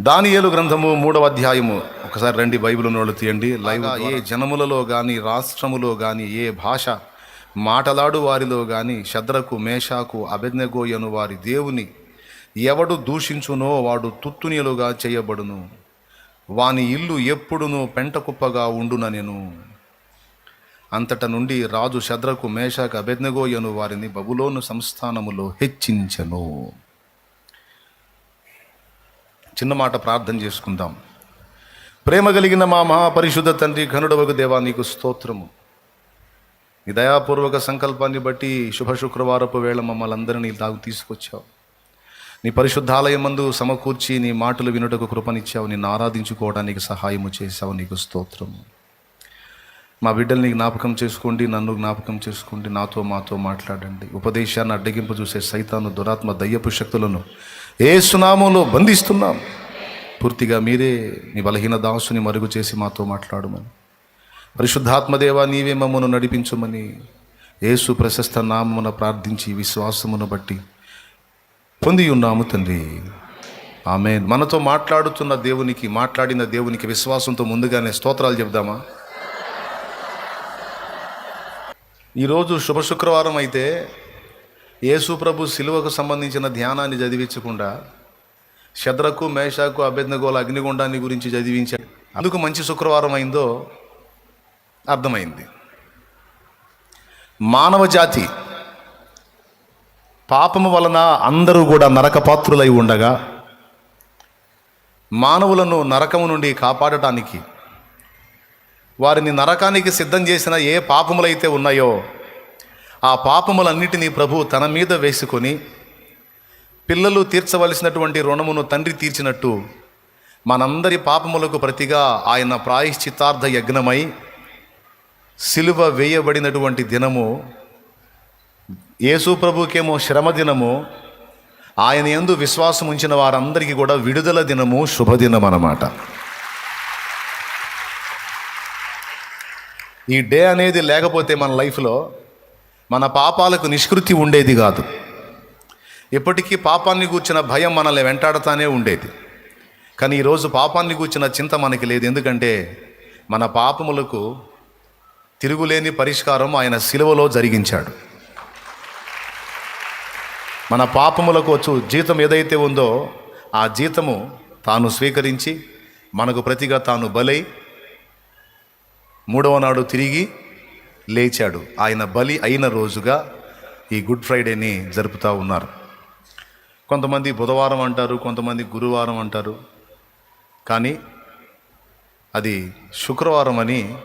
దానియేలు గ్రంథము మూడవ అధ్యాయము. ఒకసారి రండి బైబిల్ ఉన్నోళ్ళు తీయండి. లైవ్ ఏ జనములలో కానీ రాష్ట్రములో కానీ ఏ భాష మాటలాడు వారిలో కానీ శద్రకు మేషాకు అభెజ్ఞగోయను వారి దేవుని ఎవడు దూషించునో వాడు తుత్తునియలుగా చేయబడును. వాని ఇల్లు ఎప్పుడును పెంటకుప్పగా ఉండుననెను అంతట నుండి రాజు శద్రకు మేషాకు అభెజ్ఞగోయను వారిని బబులోను సంస్థానములో హెచ్చించెను. చిన్న మాట ప్రార్థన చేసుకుందాం. ప్రేమ కలిగిన మా మహాపరిశుద్ధ తండ్రి ఘనుడవకు దేవా నీకు స్తోత్రము. నీ దయాపూర్వక సంకల్పాన్ని బట్టి శుభ శుక్రవారపు వేళ మమ్మల్ని అందరినీ దాగు తీసుకొచ్చావు. నీ పరిశుద్ధాలయం మందు సమకూర్చి నీ మాటలు వినుటకు కృపనిచ్చావు. నిన్ను ఆరాధించుకోవడానికి సహాయము చేశావు. నీకు స్తోత్రము. మా బిడ్డల్ని జ్ఞాపకం చేసుకోండి నన్ను జ్ఞాపకం చేసుకోండి నాతో మాతో మాట్లాడండి. ఉపదేశాన్ని అడ్డగింపు చూసే సైతాను దురాత్మ దయ్యపు శక్తులను ఏ సునామంలో బంధిస్తున్నాం. పూర్తిగా మీరే నీ బలహీన దాసుని మరుగు చేసి మాతో మాట్లాడమని. పరిశుద్ధాత్మదేవ నీవే మమ్మను నడిపించమని యేసు ప్రశస్త నామమున ప్రార్థించి విశ్వాసమును బట్టి పొంది ఉన్నాము తండ్రి. ఆమె మనతో మాట్లాడుతున్న దేవునికి మాట్లాడిన దేవునికి విశ్వాసంతో ముందుగానే స్తోత్రాలు చెప్దామా ఈరోజు శుభ శుక్రవారం అయితే యేసు ప్రభు శిలువకు సంబంధించిన ధ్యానాన్ని చదివించకుండా శద్రకు మేషాకు అభ్యర్థగోల అగ్నిగుండాన్ని గురించి చదివించాడు అందుకు మంచి శుక్రవారం అయిందో అర్థమైంది. మానవ జాతి పాపము వలన అందరూ కూడా నరకపాత్రులై ఉండగా మానవులను నరకము నుండి కాపాడటానికి వారిని నరకానికి సిద్ధం చేసిన ఏ పాపములైతే ఉన్నాయో ఆ పాపములన్నిటినీ ప్రభు తన మీద వేసుకొని పిల్లలు తీర్చవలసినటువంటి రుణమును తండ్రి తీర్చినట్టు మనందరి పాపములకు ప్రతిగా ఆయన ప్రాయశ్చితార్థ యజ్ఞమై సిలువ వేయబడినటువంటి దినము యేసు ప్రభుకేమో శ్రమ దినము ఆయన ఎందు విశ్వాసం ఉంచిన వారందరికీ కూడా విడుదల దినము శుభదినం అన్నమాట. ఈ డే అనేది లేకపోతే మన లైఫ్లో మన పాపాలకు నిష్కృతి ఉండేది కాదు. ఎప్పటికీ పాపాన్ని కూర్చిన భయం మనల్ని వెంటాడుతానే ఉండేది. కానీ ఈరోజు పాపాన్ని కూర్చిన చింత మనకి లేదు. ఎందుకంటే మన పాపములకు తిరుగులేని పరిష్కారం ఆయన సిలువలో జరిగించాడు. మన పాపములకు వచ్చు జీతం ఏదైతే ఉందో ఆ జీతము తాను స్వీకరించి మనకు ప్రతిగా తాను బలై మూడవ నాడు తిరిగి లేచాడు. ఆయన బలి అయిన రోజుగా ఈ గుడ్ ఫ్రైడేని జరుపుతూ ఉన్నారు. కొంతమంది బుధవారం అంటారు కొంతమంది గురువారం అంటారు. కానీ అది శుక్రవారం అని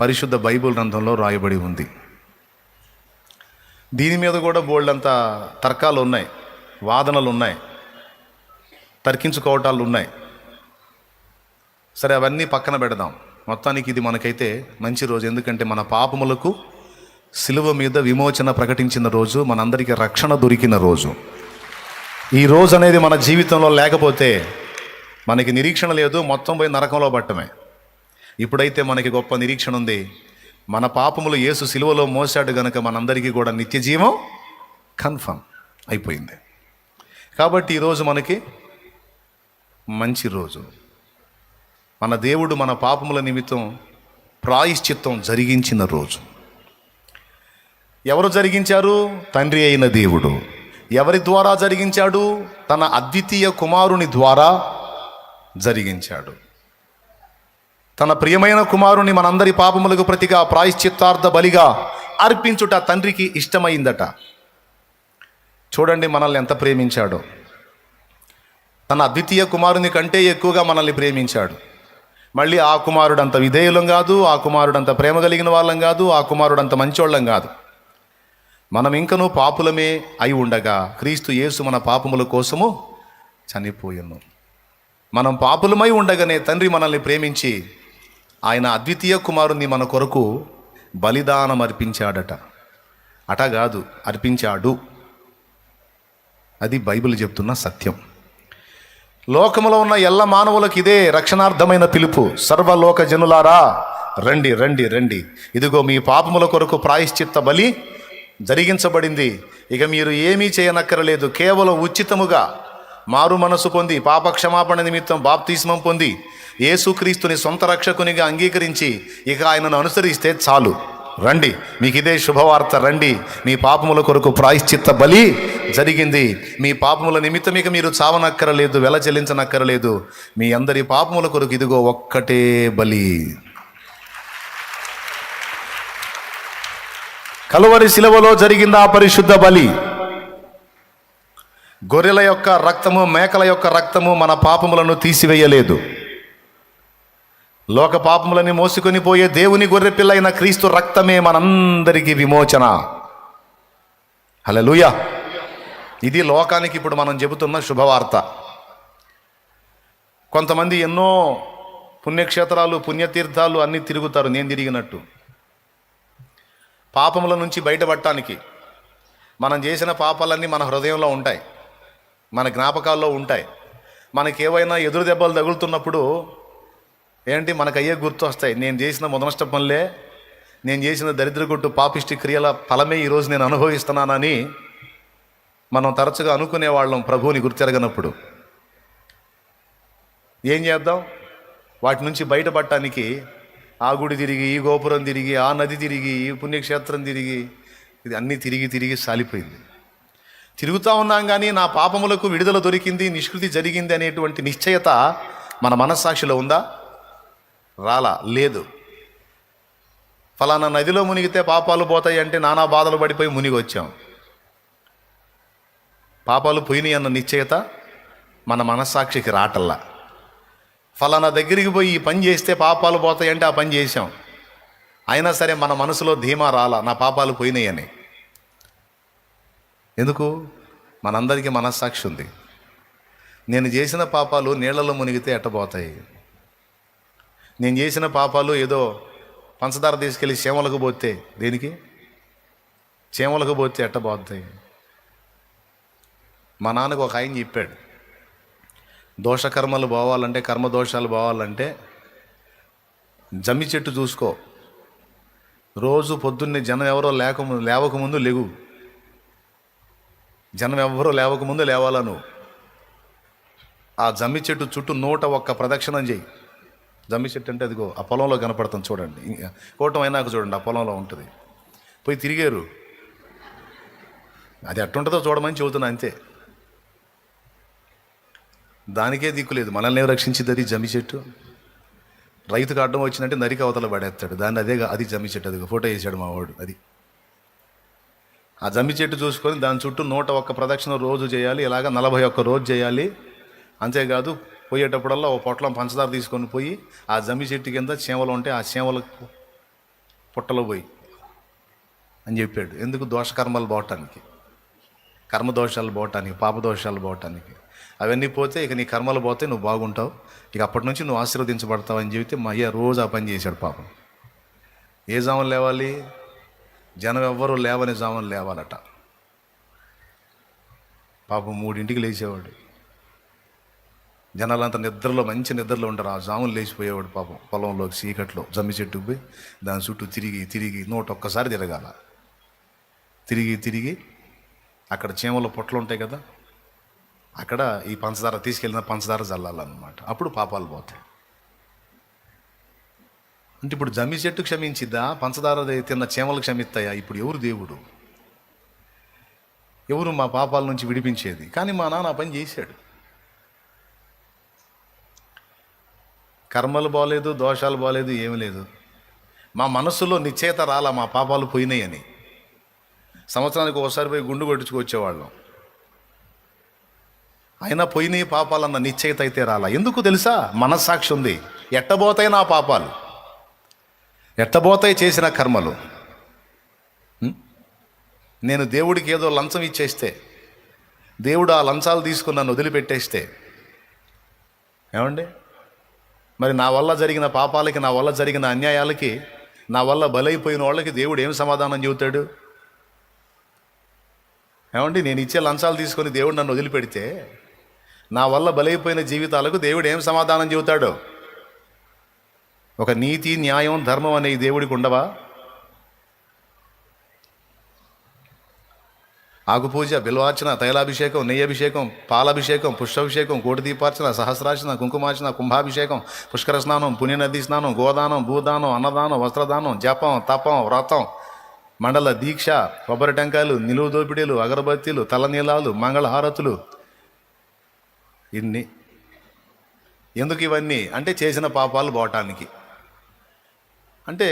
పరిశుద్ధ బైబిల్ గ్రంథంలో రాయబడి ఉంది. దీని మీద కూడా బోల్డంత తర్కాలు ఉన్నాయి వాదనలు ఉన్నాయి తర్కించుకోవటాలు ఉన్నాయి. సరే అవన్నీ పక్కన పెడదాం. మొత్తానికి ఇది మనకైతే మంచి రోజు. ఎందుకంటే మన పాపములకు సిలువ మీద విమోచన ప్రకటించిన రోజు మనందరికీ రక్షణ దొరికిన రోజు. ఈ రోజు అనేది మన జీవితంలో లేకపోతే మనకి నిరీక్షణ లేదు మొత్తం పోయి నరకంలో పట్టమే ఇప్పుడైతే మనకి గొప్ప నిరీక్షణ ఉంది. మన పాపములు యేసు సిలువలో మోసాడు గనక మనందరికీ కూడా నిత్య జీవం కన్ఫర్మ్ అయిపోయింది. కాబట్టి ఈరోజు మనకి మంచి రోజు. మన దేవుడు మన పాపముల నిమిత్తం ప్రాయశ్చిత్తం జరిగించిన రోజు. ఎవరు జరిగించారు? తండ్రి అయిన దేవుడు. ఎవరి ద్వారా జరిగించాడు? తన అద్వితీయ కుమారుని ద్వారా జరిగించాడు. తన ప్రియమైన కుమారుని మనందరి పాపములకు ప్రతిగా ప్రాయశ్చిత్తార్థ బలిగా అర్పించుట తండ్రికి ఇష్టమైందట. చూడండి మనల్ని ఎంత ప్రేమించాడో. తన అద్వితీయ కుమారుని కంటే ఎక్కువగా మనల్ని ప్రేమించాడు. మళ్ళీ ఆ కుమారుడు అంత విధేయులం కాదు ఆ కుమారుడు అంత ప్రేమ కలిగిన వాళ్ళం కాదు ఆ కుమారుడు అంత మంచోళ్ళం కాదు. మనం ఇంకనూ పాపులమే అయి ఉండగా క్రీస్తు యేసు మన పాపముల కోసము చనిపోయాను. మనం పాపులమై ఉండగానే తండ్రి మనల్ని ప్రేమించి ఆయన అద్వితీయ కుమారుని మన కొరకు బలిదానం అర్పించాడట. అట కాదు అర్పించాడు. అది బైబిల్ చెప్తున్న సత్యం. లోకములో ఉన్న ఎల్ల మానవులకు ఇదే రక్షణార్థమైన పిలుపు. సర్వలోక జనులారా రండి రండి రండి. ఇదిగో మీ పాపముల కొరకు ప్రాయశ్చిత్త బలి జరిగించబడింది. ఇక మీరు ఏమీ చేయనక్కరలేదు. కేవలం ఉచితముగా మారు మనసు పొంది పాప క్షమాపణ నిమిత్తం బాప్తిస్మం పొంది యేసుక్రీస్తుని సొంత రక్షకునిగా అంగీకరించి ఇక ఆయనను అనుసరిస్తే చాలు. రండి మీకు ఇదే శుభవార్త రండి. మీ పాపముల కొరకు ప్రాయశ్చిత్త బలి జరిగింది. మీ పాపముల నిమిత్తమిక మీరు చావనక్కరలేదు వెల చెల్లించనక్కరలేదు. మీ అందరి పాపముల కొరకు ఇదిగో ఒక్కటే బలి. కలువరి శిలవలో జరిగింది ఆ పరిశుద్ధ బలి? గొర్రెల యొక్క రక్తము మేకల యొక్క రక్తము మన పాపములను తీసివేయలేదు. లోక పాపములని మోసుకొని పోయే దేవుని గొర్రె పిల్ల అయిన క్రీస్తు రక్తమే మనందరికీ విమోచన. హల్లెలూయా. ఇది లోకానికి ఇప్పుడు మనం చెబుతున్న శుభవార్త. కొంతమంది ఎన్నో పుణ్యక్షేత్రాలు పుణ్యతీర్థాలు అన్నీ తిరుగుతారు నేను తిరిగినట్టు. పాపముల నుంచి బయటపడటానికి మనం చేసిన పాపాలన్నీ మన హృదయంలో ఉంటాయి మన జ్ఞాపకాల్లో ఉంటాయి. మనకి ఏవైనా ఎదురు దెబ్బలు తగులుతున్నప్పుడు ఏంటి? మనకు అయ్యే గుర్తు వస్తాయి నేను చేసిన మొదనష్ట పనులే నేను చేసిన దరిద్రగొట్టు పాపిష్టి క్రియల ఫలమే ఈరోజు నేను అనుభవిస్తున్నానని మనం తరచుగా అనుకునేవాళ్ళం ప్రభువుని గుర్తెరగనప్పుడు. ఏం చేద్దాం? వాటి నుంచి బయటపడటానికి ఆ గుడి తిరిగి ఈ గోపురం తిరిగి ఆ నది తిరిగి ఈ పుణ్యక్షేత్రం తిరిగి ఇది అన్నీ తిరిగి తిరిగి సాలిపోయింది. తిరుగుతూ ఉన్నాం కానీ నా పాపములకు విడుదల దొరికింది నిష్కృతి జరిగింది అనేటువంటి నిశ్చయత మన మనస్సాక్షిలో ఉందా? రాలా? లేదు. ఫలానా నదిలో మునిగితే పాపాలు పోతాయి అంటే నానా బాధలు పడిపోయి మునిగి వచ్చాం పాపాలు పోయినాయి అన్న నిశ్చయత మన మనస్సాక్షికి రాటల్లా. ఫలానా దగ్గరికి పోయి ఈ పని చేస్తే పాపాలు పోతాయి అంటే ఆ పని చేశాం. అయినా సరే మన మనసులో ధీమా రాలా నా పాపాలు పోయినాయని. ఎందుకు? మనందరికీ మనస్సాక్షి ఉంది. నేను చేసిన పాపాలు నీళ్ళలో మునిగితే ఎట్టబోతాయి నేను చేసిన పాపాలు ఏదో పంచదార తీసుకెళ్ళి చీమలకు పోతే దేనికి? చీమలకు పోతే ఎట్టబోతాయి మా నాన్నకు ఒక ఆయన చెప్పాడు దోషకర్మలు పోవాలంటే కర్మ దోషాలు పోవాలంటే జమ్మి చెట్టు చూసుకో. రోజు పొద్దున్నే జనం ఎవరో లేక లేవకముందు లేవు జనం ఎవరో లేవకముందు లేవాలా నువ్వు ఆ జమ్మి చెట్టు చుట్టూ నూట ఒక్క ప్రదక్షిణం చేయి. జమ్మి చెట్టు అంటే అదిగో ఆ పొలంలో కనపడుతుంది చూడండి. కోటం అయినాక చూడండి ఆ పొలంలో ఉంటుంది. పోయి తిరిగారు. అది ఎట్టుంటుందో చూడమని చెబుతున్నా అంతే. దానికే దిక్కు లేదు. మనల్ని ఏం రక్షించింది అది జమ్మి చెట్టు రైతుకు అడ్డం వచ్చిందంటే నరికి అవతల పడేస్తాడు. దాన్ని అదే అది జమ్మి చెట్టు అది ఫోటో వేసాడు మా వాడు అది. ఆ జమ్మి చెట్టు చూసుకొని దాని చుట్టూ నూట ఒక్క ప్రదక్షిణ రోజు చేయాలి. ఇలాగ నలభై ఒక్క రోజు చేయాలి. అంతేకాదు పోయేటప్పుడల్లా ఓ పొట్లం పంచదార తీసుకొని పోయి ఆ జమ్మి చెట్టు కింద చీమలు ఉంటే ఆ చీమలకు పుట్టలో పోయి అని చెప్పాడు. ఎందుకు? దోషకర్మలు పోవటానికి. కర్మదోషాలు పోవటానికి పాపదోషాలు పోవటానికి. అవన్నీ పోతే ఇక నీ కర్మలు పోతే నువ్వు బాగుంటావు. ఇక అప్పటి నుంచి నువ్వు ఆశీర్వదించబడతావు అని చెబితే మా అయ్య రోజు ఆ పని చేశాడు పాపం. ఏ జామలు లేవాలి? జనం ఎవ్వరూ లేవని జామలు లేవాలట. పాపం మూడింటికి లేచేవాడు. జనాలంతా నిద్రలో మంచి నిద్రలో ఉంటారు. ఆ జాములు లేచిపోయేవాడు పాపం. పొలంలో చీకట్లో జమ్మి చెట్టుకు పోయి దాని చుట్టూ తిరిగి తిరిగి నోట ఒక్కసారి తిరగాల. తిరిగి తిరిగి అక్కడ చీమల పొట్లు ఉంటాయి కదా అక్కడ ఈ పంచదార తీసుకెళ్ళిన పంచదార చల్లాలన్నమాట అప్పుడు పాపాలు పోతాయి. అంటే ఇప్పుడు జమ్మి చెట్టు క్షమించిద్దా? పంచదార తిన్న చీమలు క్షమిస్తాయా? ఇప్పుడు ఎవరు దేవుడు? ఎవరు మా పాపాల నుంచి విడిపించేది? కానీ మా నాన్న పని చేశాడు. కర్మలు బాగలేదు దోషాలు బాగలేదు ఏమీ లేదు. మా మనస్సులో నిశ్చేత రాలా మా పాపాలు పోయినాయని. సంవత్సరానికి ఒకసారి పోయి గుండు కొట్టించుకొచ్చేవాళ్ళం. అయినా పోయినాయి పాపాలన్న నిశ్చయిత అయితే రాలా. ఎందుకు తెలుసా? మనస్సాక్షి ఉంది. ఎట్టబోతాయి నా పాపాలు? ఎట్టబోతాయి చేసిన కర్మలు? నేను దేవుడికి ఏదో లంచం ఇచ్చేస్తే దేవుడు ఆ లంచాలు తీసుకుని నన్ను వదిలిపెట్టేస్తే ఏమండి? మరి నా వల్ల జరిగిన పాపాలకి నా వల్ల జరిగిన అన్యాయాలకి నా వల్ల బలైపోయిన వాళ్ళకి దేవుడు ఏం సమాధానం చెబుతాడు? ఏమండి నేను ఇచ్చే లంచాలు తీసుకొని దేవుడు నన్ను వదిలిపెడితే నా వల్ల బలైపోయిన జీవితాలకు దేవుడు ఏం సమాధానం చెబుతాడు? ఒక నీతి న్యాయం ధర్మం అనే దేవుడికి ఉండవా? ఆకుపూజ బిల్వార్చన తైలాభిషేకం నెయ్యభిషేకం పాలాభిషేకం పుష్పాభిషేకం కోటి దీపార్చన సహస్రార్చన కుంకుమార్చన కుంభాభిషేకం పుష్కర స్నానం పుణ్యనది స్నానం గోదానం భూదానం అన్నదానం వస్త్రదానం జపం తపం వ్రతం మండల దీక్ష కొబ్బరి టెంకాయలు నిలువు దోపిడీలు అగరబత్తీలు తలనీలాలు మంగళహారతులు. ఇన్ని. ఎందుకు ఇవన్నీ? అంటే చేసిన పాపాలు పోవటానికి. అంటే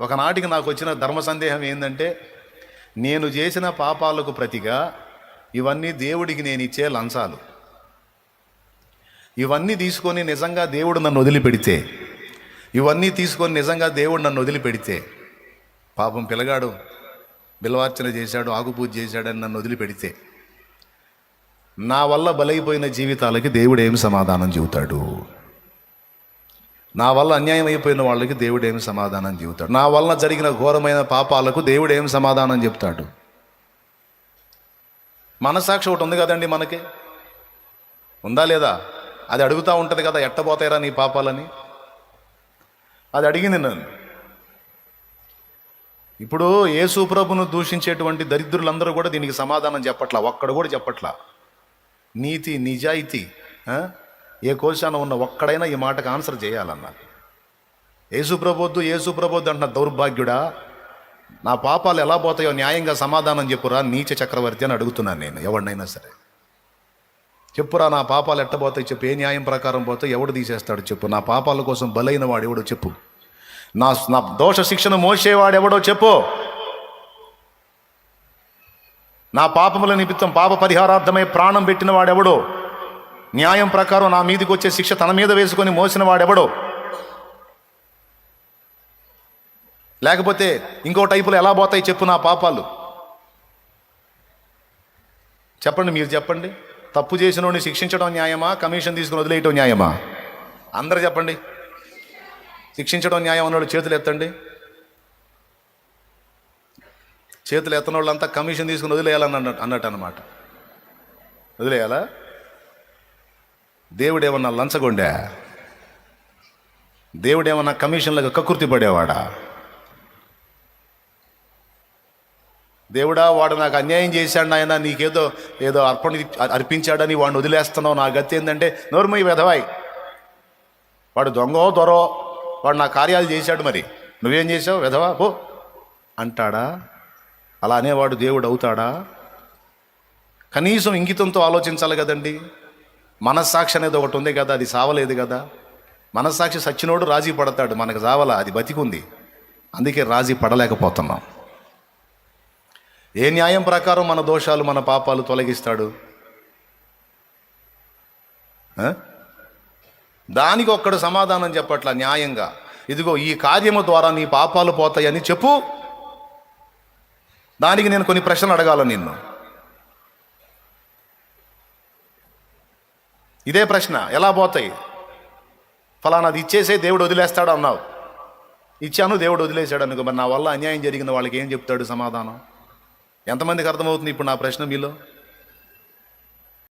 ఒకనాటికి నాకు వచ్చిన ధర్మ సందేహం ఏంటంటే నేను చేసిన పాపాలకు ప్రతిగా ఇవన్నీ దేవుడికి నేను ఇచ్చే లంచాలు. ఇవన్నీ తీసుకొని నిజంగా దేవుడు నన్ను వదిలిపెడితే ఇవన్నీ తీసుకొని నిజంగా దేవుడు నన్ను వదిలిపెడితే పాపం పిల్లగాడు బిల్వార్చన చేశాడు ఆకుపూజ చేశాడని నన్ను వదిలిపెడితే నా వల్ల బలైపోయిన జీవితాలకి దేవుడు ఏమి సమాధానం చెబుతాడు? నా వల్ల అన్యాయం అయిపోయిన వాళ్ళకి దేవుడు ఏమి సమాధానం చెబుతాడు? నా వల్ల జరిగిన ఘోరమైన పాపాలకు దేవుడు ఏమి సమాధానం చెప్తాడు మనసాక్షి ఒకటి ఉంది కదండి మనకి. ఉందా లేదా? అది అడుగుతూ ఉంటుంది కదా ఎట్టబోతాయిరా నీ పాపాలని? అది అడిగింది నన్ను. ఇప్పుడు యేసు ప్రభును దూషించేటువంటి దరిద్రులందరూ కూడా దీనికి సమాధానం చెప్పట్లా ఒక్కడు కూడా చెప్పట్లా? నీతి నిజాయితీ ఏ కోశాన ఉన్న ఒక్కడైనా ఈ మాటకు ఆన్సర్ చేయాలన్నా. యేసు ప్రబోద్దు యేసు ప్రబోద్దు అంటున్న దౌర్భాగ్యుడా నా పాపాలు ఎలా పోతాయో న్యాయంగా సమాధానం చెప్పురా నీచ చక్రవర్తి అని అడుగుతున్నాను నేను ఎవరినైనా సరే. చెప్పురా నా పాపాలు ఎట్టబోతాయి చెప్పు ఏ న్యాయం ప్రకారం పోతే ఎవడు తీసేస్తాడు చెప్పు నా పాపాల కోసం బలైన వాడు ఎవడో చెప్పు. నా నా దోష శిక్షను మోసేవాడు ఎవడో చెప్పు. నా పాపముల నిమిత్తం పాప పరిహారార్థమై ప్రాణం పెట్టిన వాడెవడో. న్యాయం ప్రకారం నా మీదకి వచ్చే శిక్ష తన మీద వేసుకొని మోసిన వాడెవడో? లేకపోతే ఇంకో టైపులో ఎలా పోతాయి చెప్పు నా పాపాలు? చెప్పండి మీరు చెప్పండి. తప్పు చేసినోడిని శిక్షించడం న్యాయమా? కమిషన్ తీసుకుని వదిలేయటం న్యాయమా? అందరు చెప్పండి. శిక్షించడం న్యాయం అన్నోడు చేతులు ఎత్తండి. చేతులు ఎత్తనోళ్ళంతా కమిషన్ తీసుకుని వదిలేయాలని అన్నట్టు అన్నట్టు అనమాట వదిలేయాలా? దేవుడేమన్నా లంచగొండా? దేవుడేమన్నా కమిషన్లకు కకృతి పడేవాడా? దేవుడా వాడు నాకు అన్యాయం చేశాడు ఆయన నీకేదో ఏదో అర్పణ అర్పించాడని వాడిని వదిలేస్తున్నావు నా గతి ఏంటంటే నోర్మయ్య వెధవాయి వాడు దొంగో దొరో వాడు నా కార్యాలు చేశాడు మరి. నువ్వేం చేసావు వెధవా? పో. అంటాడా? అలా అనేవాడు దేవుడు అవుతాడా కనీసం ఇంగితంతో ఆలోచించాలి కదండి. మనస్సాక్షి అనేది ఒకటి ఉంది కదా అది సావలేదు కదా. మనస్సాక్షి సచ్చినోడు రాజీ పడతాడు మనకు సావలా అది బతికుంది. అందుకే రాజీ పడలేకపోతున్నాం. ఏ న్యాయం ప్రకారం మన దోషాలు మన పాపాలు తొలగిస్తాడు? దానికి ఒక్కడు సమాధానం చెప్పట్ల న్యాయంగా. ఇదిగో ఈ కార్యము ద్వారా నీ పాపాలు పోతాయని చెప్పు. దానికి నేను కొన్ని ప్రశ్నలు అడగాల నిన్ను. ఇదే ప్రశ్న ఎలా పోతాయి? ఫలానాది ఇచ్చేసే దేవుడు వదిలేస్తాడు అన్నావు. ఇచ్చాను దేవుడు వదిలేశాడు అనుకో మరి నా వల్ల అన్యాయం జరిగిన వాళ్ళకి ఏం చెప్తాడు సమాధానం? ఎంతమందికి అర్థమవుతుంది ఇప్పుడు నా ప్రశ్న మీలో?